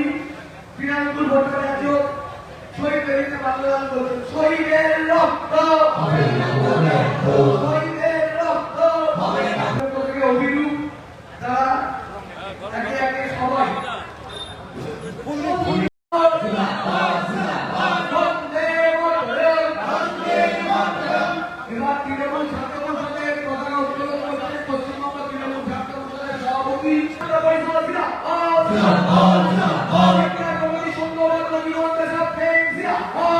করি বিনায়ক ভট্টাচার্য শহীদ রহিত বাংলাল বলছেন শহীদের রক্ত। শহীদের রক্ত। থেকে অভিরূপ তারা একে একে সবাই। এবার তৃণমূল ছাত্র পরিষদের পতাকা উত্তোলন করছে পশ্চিমবঙ্গ তৃণমূল ছাত্র পরিষদের সভাপতি। Oh!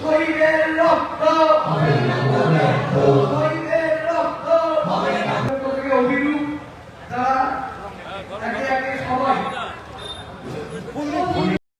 শহীদের রক্ত Amen.